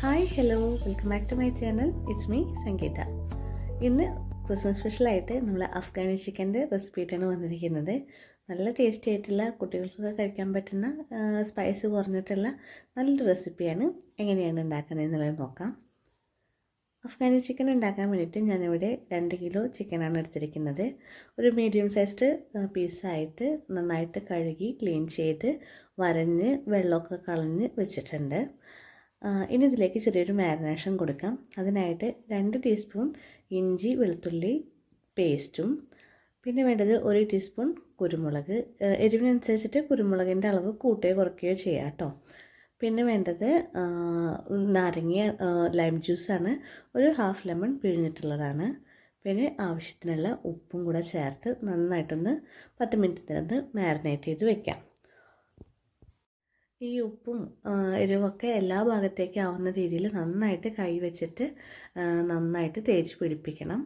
Hi hello. Welcome back to my channel. It's me Sangeetha. ഇന്ന് Christmas സ്പെഷ്യലായിട്ട് നമ്മൾ അഫ്ഗാനി ചിക്കന്റെ റെസിപ്പിയിട്ടാണ് വന്നിരിക്കുന്നത്. നല്ല ടേസ്റ്റി ആയിട്ടുള്ള കുട്ടികൾക്കൊക്കെ കഴിക്കാൻ പറ്റുന്ന സ്പൈസ് കുറഞ്ഞിട്ടുള്ള നല്ലൊരു റെസിപ്പിയാണ് എങ്ങനെയാണ് ഉണ്ടാക്കുന്നത് എന്നുള്ളത് നോക്കാം. അഫ്ഗാനി ചിക്കൻ ഉണ്ടാക്കാൻ വേണ്ടിയിട്ട് ഞാനിവിടെ രണ്ട് കിലോ ചിക്കനാണ് എടുത്തിരിക്കുന്നത്. ഒരു മീഡിയം സൈസ്ഡ് പീസായിട്ട് നന്നായിട്ട് കഴുകി ക്ലീൻ ചെയ്ത് വരഞ്ഞ് വെള്ളമൊക്കെ കളഞ്ഞ് വെച്ചിട്ടുണ്ട്. ഇനി ഇതിലേക്ക് ചെറിയൊരു മാരിനേഷൻ കൊടുക്കാം. അതിനായിട്ട് രണ്ട് ടീസ്പൂൺ ഇഞ്ചി വെളുത്തുള്ളി പേസ്റ്റും പിന്നെ വേണ്ടത് ഒരു ടീസ്പൂൺ കുരുമുളക്. എരിവിനനുസരിച്ചിട്ട് കുരുമുളകിന്റെ അളവ് കൂട്ടുകയോ കുറയ്ക്കുകയോ ചെയ്യാം കേട്ടോ. പിന്നെ വേണ്ടത് നാരങ്ങ ലൈം ജ്യൂസാണ് ഒരു ഹാഫ് ലെമൺ പിഴിഞ്ഞിട്ടുള്ളതാണ്. പിന്നെ ആവശ്യത്തിനുള്ള ഉപ്പും കൂടെ ചേർത്ത് നന്നായിട്ടൊന്ന് പത്ത് മിനിറ്റിനകത്ത് മാരിനേറ്റ് ചെയ്ത് വെക്കാം. ഈ ഉപ്പും എരിവൊക്കെ എല്ലാ ഭാഗത്തേക്കും ആവുന്ന രീതിയിൽ നന്നായിട്ട് കൈ വെച്ചിട്ട് നന്നായിട്ട് തേച്ച് പിടിപ്പിക്കണം.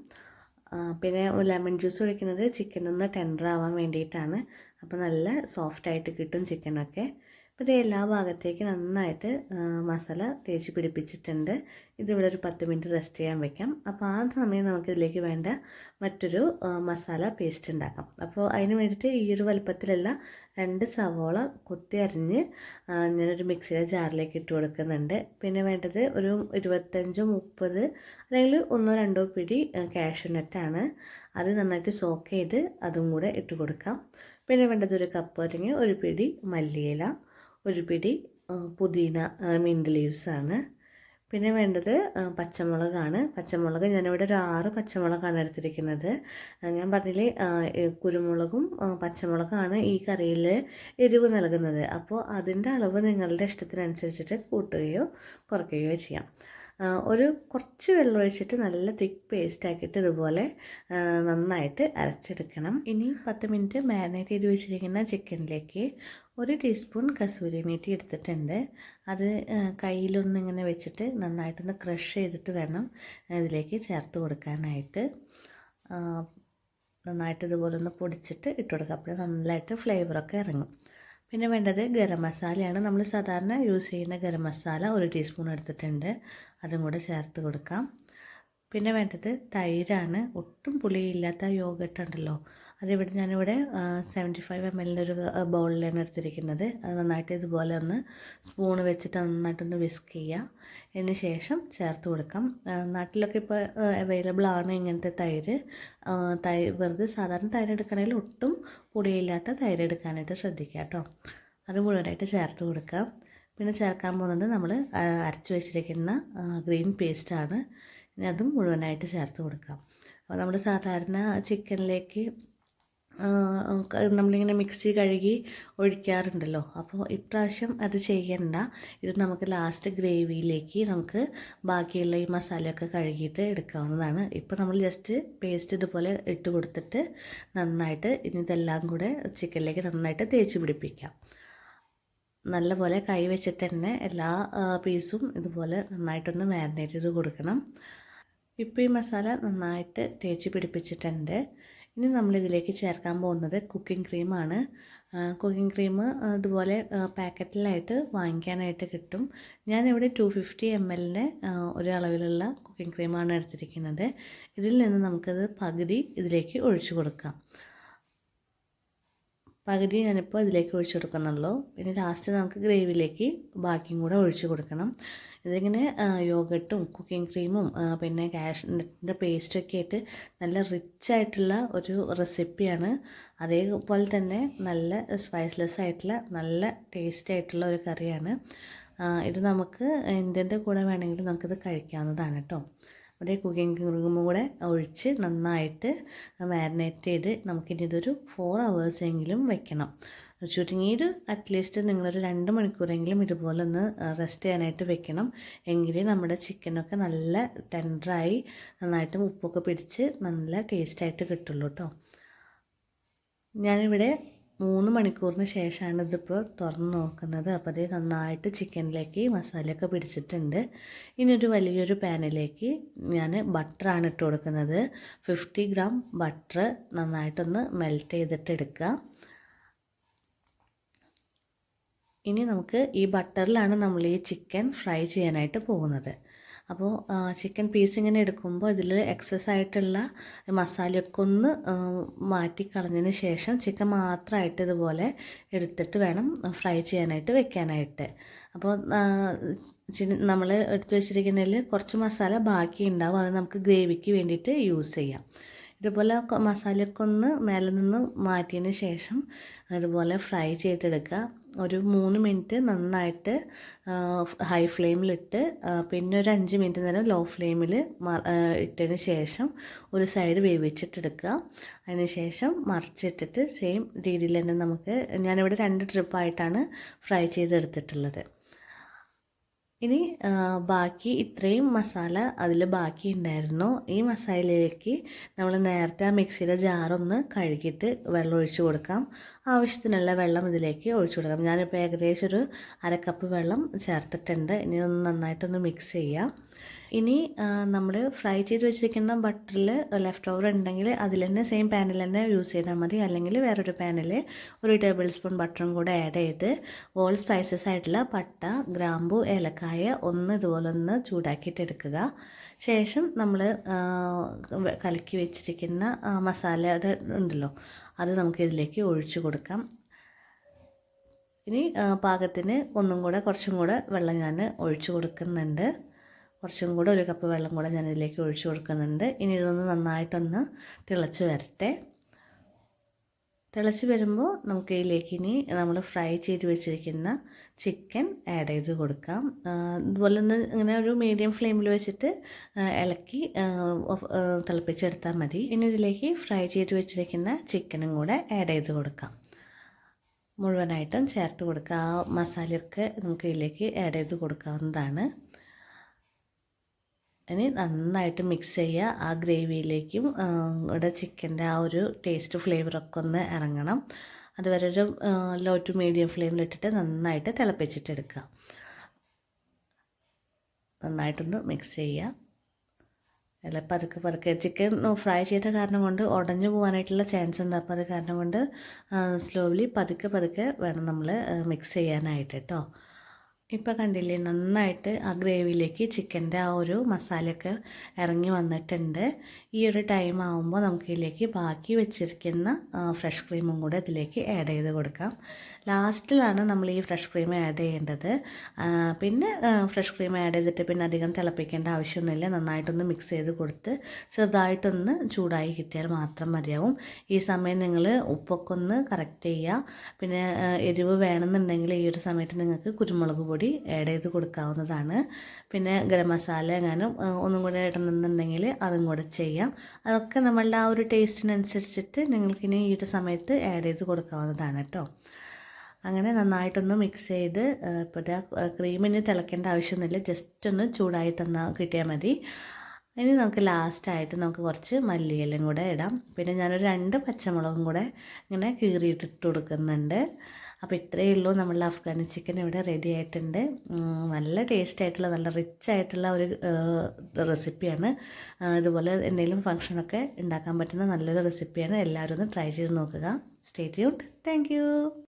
പിന്നെ ലെമൺ ജ്യൂസ് ഒഴിക്കുന്നത് ചിക്കൻ ഒന്ന് ടെൻഡർ ആവാൻ വേണ്ടിയിട്ടാണ്. അപ്പോൾ നല്ല സോഫ്റ്റായിട്ട് കിട്ടും ചിക്കനൊക്കെ. ഇത് എല്ലാ ഭാഗത്തേക്ക് നന്നായിട്ട് മസാല തേച്ച് പിടിപ്പിച്ചിട്ടുണ്ട്. ഇതിവിടെ ഒരു പത്ത് മിനിറ്റ് റെസ്റ്റ് ചെയ്യാൻ വെക്കാം. അപ്പോൾ ആ സമയം നമുക്കിതിലേക്ക് വേണ്ട മറ്റൊരു മസാല പേസ്റ്റ് ഉണ്ടാക്കാം. അപ്പോൾ അതിന് വേണ്ടിയിട്ട് ഈ ഒരു വലുപ്പത്തിലുള്ള രണ്ട് സവോള കൊത്തി അരിഞ്ഞ് ഞാനൊരു മിക്സിയുടെ ജാറിലേക്ക് ഇട്ട് കൊടുക്കുന്നുണ്ട്. പിന്നെ വേണ്ടത് ഒരു ഇരുപത്തഞ്ചോ മുപ്പത് അല്ലെങ്കിൽ ഒന്നോ രണ്ടോ പിടി കാഷ്യൂ നട്ടാണ് അത് നന്നായിട്ട് സോക്ക് ചെയ്ത് അതും കൂടെ ഇട്ട് കൊടുക്കാം. പിന്നെ വേണ്ടത് ഒരു കപ്പ് അല്ലെങ്കിൽ ഒരു പിടി മല്ലിയില. ഒരു പിടി പുതിന മിന്റ് ലീവ്സാണ് പിന്നെ വേണ്ടത് പച്ചമുളകാണ്. പച്ചമുളക് ഞാനിവിടെ ഒരു ആറ് പച്ചമുളകാണ് എടുത്തിരിക്കുന്നത്. ഞാൻ പറഞ്ഞില്ലേ കുരുമുളകും പച്ചമുളകാണ് ഈ കറിയിൽ എരിവ് നൽകുന്നത്. അപ്പോൾ അതിന്റെ അളവ് നിങ്ങളുടെ ഇഷ്ടത്തിനനുസരിച്ചിട്ട് കൂട്ടുകയോ കുറയ്ക്കുകയോ ചെയ്യാം. ഒരു കുറച്ച് വെള്ളം ഒഴിച്ചിട്ട് നല്ല തിക്ക് പേസ്റ്റ് ആക്കിയിട്ട് ഇതുപോലെ നന്നായിട്ട് അരച്ചെടുക്കണം. ഇനി പത്ത് മിനിറ്റ് മാരിനേറ്റ് ചെയ്ത് വെച്ചിരിക്കുന്ന ചിക്കനിലേക്ക് ഒരു ടീസ്പൂൺ കസൂരി മീറ്റി എടുത്തിട്ടുണ്ട്. അത് കയ്യിലൊന്ന് ഇങ്ങനെ വെച്ചിട്ട് നന്നായിട്ടൊന്ന് ക്രഷ് ചെയ്തിട്ട് വേണം ഇതിലേക്ക് ചേർത്ത് കൊടുക്കാനായിട്ട്. നന്നായിട്ട് ഇതുപോലെ ഒന്ന് പൊടിച്ചിട്ട് ഇട്ട് കൊടുക്കുക അപ്പോൾ നന്നായിട്ട് ഫ്ലേവറൊക്കെ ഇറങ്ങും. പിന്നെ വേണ്ടത് ഗരം മസാലയാണ്. നമ്മൾ സാധാരണ യൂസ് ചെയ്യുന്ന ഗരം മസാല ഒരു ടീസ്പൂൺ എടുത്തിട്ടുണ്ട്. അതും കൂടെ ചേർത്ത് കൊടുക്കാം. പിന്നെ വേണ്ടത് തൈരാണ്. ഒട്ടും പുളിയില്ലാത്ത യോഗട്ട് ഉണ്ടല്ലോ. അതിവിടെ ഞാനിവിടെ സെവന്റി ഫൈവ് എം എല്ലിന്റെ ഒരു ബൗളിലാണ് എടുത്തിരിക്കുന്നത്. അത് നന്നായിട്ട് ഇതുപോലെ ഒന്ന് സ്പൂൺ വെച്ചിട്ട് നന്നായിട്ടൊന്ന് വിസ്ക് ചെയ്യുക അതിന് ശേഷം ചേർത്ത് കൊടുക്കാം. നാട്ടിലൊക്കെ ഇപ്പോൾ അവൈലബിൾ ആണ് ഇങ്ങനത്തെ തൈര്. തൈ വെറുതെ സാധാരണ തൈര് എടുക്കണമെങ്കിൽ ഒട്ടും പൊടിയില്ലാത്ത തൈര് എടുക്കാനായിട്ട് ശ്രദ്ധിക്കുക കേട്ടോ. അത് മുഴുവനായിട്ട് ചേർത്ത് കൊടുക്കാം. പിന്നെ ചേർക്കാൻ പോകുന്നത് നമ്മൾ അരച്ച് വെച്ചിരിക്കുന്ന ഗ്രീൻ പേസ്റ്റാണ് ഇനി അതും മുഴുവനായിട്ട് ചേർത്ത് കൊടുക്കാം. അപ്പോൾ നമ്മൾ സാധാരണ ചിക്കനിലേക്ക് നമ്മളിങ്ങനെ മിക്സി കഴുകി ഒഴിക്കാറുണ്ടല്ലോ. അപ്പോൾ ഇപ്രാവശ്യം അത് ചെയ്യണ്ട. ഇത് നമുക്ക് ലാസ്റ്റ് ഗ്രേവിയിലേക്ക് നമുക്ക് ബാക്കിയുള്ള ഈ മസാലയൊക്കെ കഴുകിയിട്ട് എടുക്കാവുന്നതാണ്. ഇപ്പോൾ നമ്മൾ ജസ്റ്റ് പേസ്റ്റ് ഇതുപോലെ ഇട്ട് കൊടുത്തിട്ട് നന്നായിട്ട് ഇനി ഇതെല്ലാം കൂടെ ചിക്കനിലേക്ക് നന്നായിട്ട് തേച്ച് പിടിപ്പിക്കാം. നല്ലപോലെ കൈ വെച്ചിട്ട് തന്നെ എല്ലാ പീസും ഇതുപോലെ നന്നായിട്ടൊന്ന് മാരിനേറ്റ് ചെയ്ത് കൊടുക്കണം. ഇപ്പോൾ ഈ മസാല നന്നായിട്ട് തേച്ച് പിടിപ്പിച്ചിട്ടുണ്ട്. ഇനി നമ്മളിതിലേക്ക് ചേർക്കാൻ പോകുന്നത് കുക്കിംഗ് ക്രീമാണ് കുക്കിംഗ് ക്രീം ഇതുപോലെ പാക്കറ്റിലായിട്ട് വാങ്ങിക്കാനായിട്ട് കിട്ടും. ഞാനിവിടെ ടു ഫിഫ്റ്റി എം എല്ലിന്റെ ഒരു അളവിലുള്ള കുക്കിംഗ് ക്രീമാണ് എടുത്തിരിക്കുന്നത്. ഇതിൽ നിന്ന് നമുക്കത് പകുതി ഇതിലേക്ക് ഒഴിച്ചു കൊടുക്കാം. പകുതി ഞാനിപ്പോൾ ഇതിലേക്ക് ഒഴിച്ചു കൊടുക്കുന്നുള്ളൂ. പിന്നെ ലാസ്റ്റ് നമുക്ക് ഗ്രേവിയിലേക്ക് ബാക്കിയും കൂടെ ഒഴിച്ചു കൊടുക്കണം. ഇതിങ്ങനെ യോഗട്ടും കുക്കിംഗ് ക്രീമും പിന്നെ കാഷ്നട്ടിന്റെ പേസ്റ്റൊക്കെ ആയിട്ട് നല്ല റിച്ച് ആയിട്ടുള്ള ഒരു റെസിപ്പിയാണ് അതേപോലെ തന്നെ നല്ല സ്പൈസ്ലെസ് ആയിട്ടുള്ള നല്ല ടേസ്റ്റി ആയിട്ടുള്ള ഒരു കറിയാണ്. ഇത് നമുക്ക് എന്തിന്റെ കൂടെ വേണമെങ്കിലും നമുക്കിത് കഴിക്കാവുന്നതാണ് കേട്ടോ. ഒരു കുക്കിംഗ് ക്രീമും കൂടെ ഒഴിച്ച് നന്നായിട്ട് മാരിനേറ്റ് ചെയ്ത് നമുക്കിനി ഇതൊരു ഫോർ അവേഴ്സെങ്കിലും വെക്കണം. ചുരുങ്ങിയത് അറ്റ്ലീസ്റ്റ് നിങ്ങളൊരു രണ്ട് മണിക്കൂറെങ്കിലും ഇതുപോലെ ഒന്ന് റെസ്റ്റ് ചെയ്യാനായിട്ട് വെക്കണം. എങ്കിലേ നമ്മുടെ ചിക്കനൊക്കെ നല്ല ടെൻഡറായി നന്നായിട്ട് ഉപ്പൊക്കെ പിടിച്ച് നല്ല ടേസ്റ്റായിട്ട് കിട്ടുള്ളൂ കേട്ടോ ഞാനിവിടെ മൂന്ന് മണിക്കൂറിന് ശേഷമാണ് ഇതിപ്പോൾ തുറന്ന് നോക്കുന്നത്. അപ്പോൾ അതേ നന്നായിട്ട് ചിക്കനിലേക്ക് മസാലയൊക്കെ പിടിച്ചിട്ടുണ്ട്. ഇനി ഒരു വലിയൊരു പാനിലേക്ക് ഞാൻ ബട്ടറാണ് ഇട്ട് കൊടുക്കുന്നത്. ഫിഫ്റ്റി ഗ്രാം ബട്ടർ നന്നായിട്ടൊന്ന് മെൽറ്റ് ചെയ്തിട്ട് എടുക്കുക. ഇനി നമുക്ക് ഈ ബട്ടറിലാണ് നമ്മൾ ഈ ചിക്കൻ ഫ്രൈ ചെയ്യാനായിട്ട് പോകുന്നത്. അപ്പോൾ ചിക്കൻ പീസ് ഇങ്ങനെ എടുക്കുമ്പോൾ ഇതിൽ എക്സസ് ആയിട്ടുള്ള മസാലയൊക്കെ ഒന്ന് മാറ്റി കളഞ്ഞതിന് ശേഷം ചിക്കൻ മാത്രമായിട്ട് ഇതുപോലെ എടുത്തിട്ട് വേണം ഫ്രൈ ചെയ്യാനായിട്ട് വെക്കാനായിട്ട്. അപ്പോൾ നമ്മൾ എടുത്തു വെച്ചിരിക്കുന്നതിൽ കുറച്ച് മസാല ബാക്കി ഉണ്ടാവും അത് നമുക്ക് ഗ്രേവിക്ക് വേണ്ടിയിട്ട് യൂസ് ചെയ്യാം. ഇതുപോലെ മസാലയൊക്കെ ഒന്ന് മേലെ നിന്ന് മാറ്റിയതിന് ശേഷം അതുപോലെ ഫ്രൈ ചെയ്തെടുക്കുക. ഒരു മൂന്ന് മിനിറ്റ് നന്നായിട്ട് ഹൈ ഫ്ലെയിമിലിട്ട് പിന്നെ ഒരു അഞ്ച് മിനിറ്റ് നേരം ലോ ഫ്ലെയിമിൽ ഇട്ടതിന് ശേഷം ഒരു സൈഡ് വേവിച്ചിട്ടെടുക്കുക. അതിന് ശേഷം മറിച്ചിട്ടിട്ട് സെയിം രീതിയിൽ തന്നെ നമുക്ക് ഞാനിവിടെ രണ്ട് ട്രിപ്പായിട്ടാണ് ഫ്രൈ ചെയ്തെടുത്തിട്ടുള്ളത്. ഇനി ബാക്കി ഇത്രയും മസാല അതിൽ ബാക്കി ഉണ്ടായിരുന്നു. ഈ മസാലയിലേക്ക് നമ്മൾ നേരത്തെ ആ മിക്സിയുടെ ജാറൊന്ന് കഴുകിയിട്ട് വെള്ളം ഒഴിച്ച് കൊടുക്കാം. ആവശ്യത്തിനുള്ള വെള്ളം ഇതിലേക്ക് ഒഴിച്ചു കൊടുക്കാം. ഞാനിപ്പോൾ ഏകദേശം ഒരു അരക്കപ്പ് കപ്പ് വെള്ളം ചേർത്തിട്ടുണ്ട്. ഇനി ഒന്ന് നന്നായിട്ടൊന്ന് മിക്സ് ചെയ്യാം. ഇനി നമ്മൾ ഫ്രൈ ചെയ്ത് വെച്ചിരിക്കുന്ന ബട്ടറിൽ ലെഫ്റ്റ് ഓവർ ഉണ്ടെങ്കിൽ അതിൽ തന്നെ സെയിം പാനിൽ തന്നെ യൂസ് ചെയ്താൽ മതി. അല്ലെങ്കിൽ വേറൊരു പാനിൽ ഒരു ടേബിൾ സ്പൂൺ ബട്ടറും കൂടെ ആഡ് ചെയ്ത് ഓൾ സ്പൈസസ് ആയിട്ടുള്ള പട്ട ഗ്രാമ്പു ഏലക്കായ ഒന്ന് ഇതുപോലെ ഒന്ന് ചൂടാക്കിയിട്ട് എടുക്കുക. ശേഷം നമ്മൾ കലക്കി വെച്ചിരിക്കുന്ന മസാലയുടെ ഉണ്ടല്ലോ അത് നമുക്ക് ഇതിലേക്ക് ഒഴിച്ചു കൊടുക്കാം. ഇനി പാകത്തിന് ഒന്നും കൂടെ കുറച്ചും കൂടെ വെള്ളം ഞാൻ ഒഴിച്ചു കൊടുക്കുന്നുണ്ട്. കുറച്ചും കൂടെ ഒരു കപ്പ് വെള്ളം കൂടെ ഞാൻ ഇതിലേക്ക് ഒഴിച്ചു കൊടുക്കുന്നുണ്ട്. ഇനി ഇതൊന്ന് നന്നായിട്ടൊന്ന് തിളച്ച് വരട്ടെ. തിളച്ച് വരുമ്പോൾ നമുക്ക് ഇതിലേക്ക് ഇനി നമ്മൾ ഫ്രൈ ചെയ്ത് വെച്ചിരിക്കുന്ന ചിക്കൻ ആഡ് ചെയ്ത് കൊടുക്കാം. അതുപോലെ തന്നെ ഇങ്ങനെ ഒരു മീഡിയം ഫ്ലെയിമിൽ വെച്ചിട്ട് ഇളക്കി തിളപ്പിച്ചെടുത്താൽ മതി. ഇനി ഇതിലേക്ക് ഫ്രൈ ചെയ്ത് വെച്ചിരിക്കുന്ന ചിക്കനും കൂടെ ആഡ് ചെയ്ത് കൊടുക്കാം. മുഴുവനായിട്ടും ചേർത്ത് കൊടുക്കുക. ആ മസാലയൊക്കെ നമുക്ക് ഇതിലേക്ക് ആഡ് ചെയ്ത് കൊടുക്കാവുന്നതാണ്. ഇനി നന്നായിട്ട് മിക്സ് ചെയ്യുക. ആ ഗ്രേവിയിലേക്കും ഇവിടെ ചിക്കന്റെ ആ ഒരു ടേസ്റ്റ് ഫ്ലേവറൊക്കെ ഒന്ന് ഇറങ്ങണം. അതുവരെ ഒരു ലോ ടു മീഡിയം ഫ്ലെയിമിലിട്ടിട്ട് നന്നായിട്ട് തിളപ്പിച്ചിട്ടെടുക്കുക. നന്നായിട്ടൊന്ന് മിക്സ് ചെയ്യുക. അല്ല പതുക്കെ പതുക്കെ ചിക്കൻ ഫ്രൈ ചെയ്ത കാരണം കൊണ്ട് ഉടഞ്ഞു പോകാനായിട്ടുള്ള ചാൻസ് ഉണ്ട്. അപ്പോൾ അത് കാരണം കൊണ്ട് സ്ലോലി പതുക്കെ പതുക്കെ വേണം നമ്മൾ മിക്സ് ചെയ്യാനായിട്ട് കേട്ടോ ഇപ്പോൾ കണ്ടില്ലേ നന്നായിട്ട് ആ ഗ്രേവിയിലേക്ക് ചിക്കന്റെ ആ ഒരു മസാലയൊക്കെ ഇറങ്ങി വന്നിട്ടുണ്ട്. ഈ ഒരു ടൈം ആകുമ്പോൾ നമുക്ക് ഇതിലേക്ക് ബാക്കി വെച്ചിരിക്കുന്ന ഫ്രഷ് ക്രീമും കൂടെ ഇതിലേക്ക് ആഡ് ചെയ്ത് കൊടുക്കാം. ലാസ്റ്റിലാണ് നമ്മൾ ഈ ഫ്രഷ് ക്രീം ആഡ് ചെയ്യേണ്ടത്. പിന്നെ ഫ്രഷ് ക്രീം ആഡ് ചെയ്തിട്ട് പിന്നെ അധികം തിളപ്പിക്കേണ്ട ആവശ്യമൊന്നുമില്ല. നന്നായിട്ടൊന്ന് മിക്സ് ചെയ്ത് കൊടുത്ത് ചെറുതായിട്ടൊന്ന് ചൂടായി കിട്ടിയാൽ മാത്രം മതിയാവും. ഈ സമയം നിങ്ങൾ ഉപ്പൊക്കെ ഒന്ന് കറക്റ്റ് ചെയ്യുക. പിന്നെ എരിവ് വേണമെന്നുണ്ടെങ്കിൽ ഈ ഒരു സമയത്ത് നിങ്ങൾക്ക് കുരുമുളക് പൊടി ആഡ് ചെയ്ത് കൊടുക്കാവുന്നതാണ്. പിന്നെ ഗരം മസാല എങ്ങാനും ഒന്നും കൂടെ ഇടണമെന്നുണ്ടെങ്കിൽ അതും കൂടെ ചെയ്യാം. അതൊക്കെ നമ്മളുടെ ആ ഒരു ടേസ്റ്റിനനുസരിച്ചിട്ട് നിങ്ങൾക്കിനി ഈ ഒരു സമയത്ത് ആഡ് ചെയ്ത് കൊടുക്കാവുന്നതാണ് കേട്ടോ. അങ്ങനെ നന്നായിട്ടൊന്ന് മിക്സ് ചെയ്ത് ഇപ്പോൾ ക്രീമിന് തിളക്കേണ്ട ആവശ്യമൊന്നുമില്ല. ജസ്റ്റ് ഒന്ന് ചൂടായി തന്നാൽ കിട്ടിയാൽ മതി. ഇനി നമുക്ക് ലാസ്റ്റായിട്ട് നമുക്ക് കുറച്ച് മല്ലിയിലും കൂടെ ഇടാം. പിന്നെ ഞാനൊരു രണ്ട് പച്ചമുളകും കൂടെ ഇങ്ങനെ കീറിയിട്ടിട്ട് കൊടുക്കുന്നുണ്ട്. അപ്പോൾ ഇത്രയേ ഉള്ളൂ നമ്മളുടെ അഫ്ഗാനി ചിക്കൻ ഇവിടെ റെഡി ആയിട്ടുണ്ട്. നല്ല ടേസ്റ്റ് ആയിട്ടുള്ള നല്ല റിച്ച് ആയിട്ടുള്ള ഒരു റെസിപ്പിയാണ് ഇതുപോലെ എന്തെങ്കിലും ഫംഗ്ഷനൊക്കെ ഉണ്ടാക്കാൻ പറ്റുന്ന നല്ലൊരു റെസിപ്പിയാണ് എല്ലാവരും ഒന്ന് ട്രൈ ചെയ്ത് നോക്കുക. Stay tuned thank